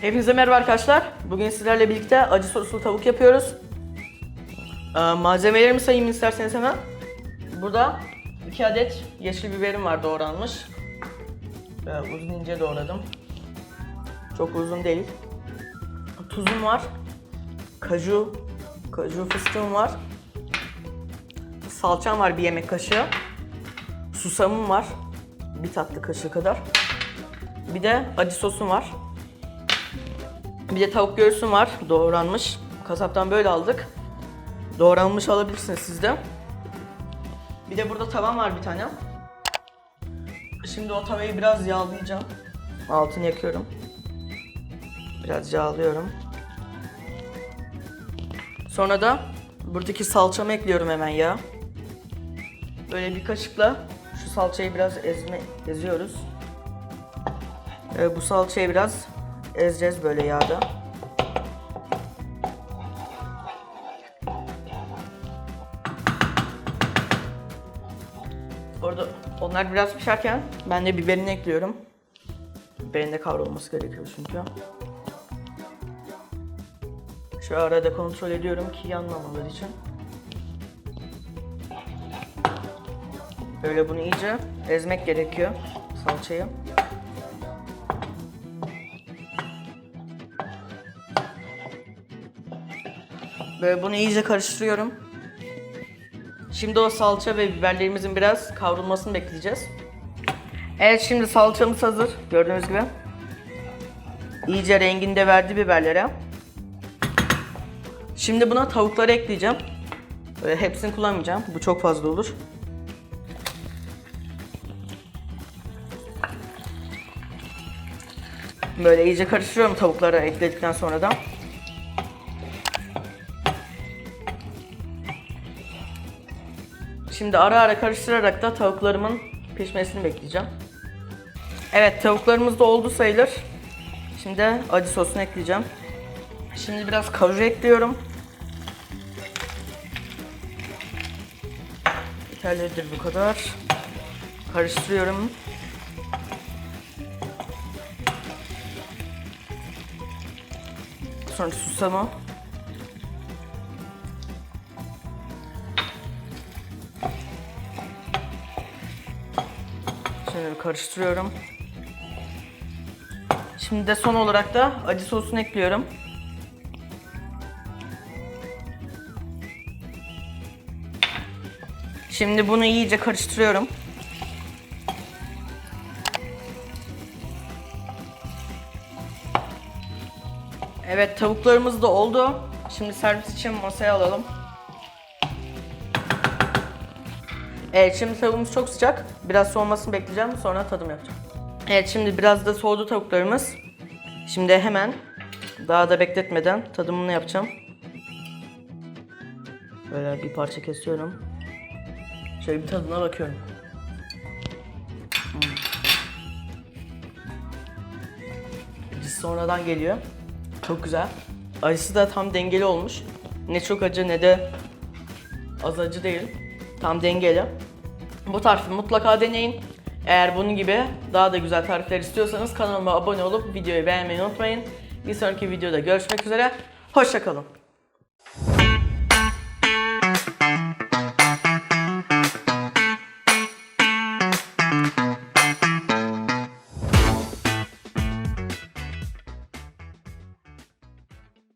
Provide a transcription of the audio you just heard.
Hepinize merhaba arkadaşlar. Bugün sizlerle birlikte acı soslu tavuk yapıyoruz. Ee, malzemelerimi sayayım isterseniz hemen. Burada 2 adet yeşil biberim var doğranmış. Ee, uzun ince doğradım. Çok uzun değil. Tuzum var. Kaju, kaju fıstığım var. Salçam var bir yemek kaşığı. Susamım var. Bir tatlı kaşığı kadar. Bir de acı sosum var. Bir de tavuk göğsüm var doğranmış. Kasaptan böyle aldık. Doğranmış alabilirsiniz siz de. Bir de burada tavam var bir tane. Şimdi o tavayı biraz yağlayacağım. Altını yakıyorum. Biraz yağlıyorum. Sonra da buradaki salçamı ekliyorum hemen ya. Böyle bir kaşıkla şu salçayı biraz ezme eziyoruz. Ee, bu salçayı biraz ezeceğiz böyle yağda. Orada onlar biraz pişerken ben de biberini ekliyorum. Biberin de kavrulması gerekiyor çünkü. Şu arada kontrol ediyorum ki yanmamaları için. Böyle bunu iyice ezmek gerekiyor salçayı. Böyle bunu iyice karıştırıyorum. Şimdi o salça ve biberlerimizin biraz kavrulmasını bekleyeceğiz. Evet şimdi salçamız hazır gördüğünüz gibi. İyice rengini de verdi biberlere. Şimdi buna tavukları ekleyeceğim. Böyle hepsini kullanmayacağım. Bu çok fazla olur. Böyle iyice karıştırıyorum tavukları ekledikten sonra da. Şimdi ara ara karıştırarak da tavuklarımın pişmesini bekleyeceğim. Evet tavuklarımız da oldu sayılır. Şimdi acı sosunu ekleyeceğim. Şimdi biraz kaju ekliyorum. Yeterlidir bu kadar. Karıştırıyorum. Sonra susamı. Şöyle karıştırıyorum. Şimdi de son olarak da acı sosunu ekliyorum. Şimdi bunu iyice karıştırıyorum. Evet tavuklarımız da oldu. Şimdi servis için masaya alalım. Evet şimdi tavuğumuz çok sıcak. Biraz soğumasını bekleyeceğim sonra tadım yapacağım. Evet şimdi biraz da soğudu tavuklarımız. Şimdi hemen daha da bekletmeden tadımını yapacağım. Böyle bir parça kesiyorum. Şöyle bir tadına bakıyorum. Hmm. Acısı sonradan geliyor. Çok güzel. Acısı da tam dengeli olmuş. Ne çok acı ne de az acı değil. Tam dengeli. Bu tarifi mutlaka deneyin. Eğer bunun gibi daha da güzel tarifler istiyorsanız kanalıma abone olup videoyu beğenmeyi unutmayın. Bir sonraki videoda görüşmek üzere. Hoşçakalın.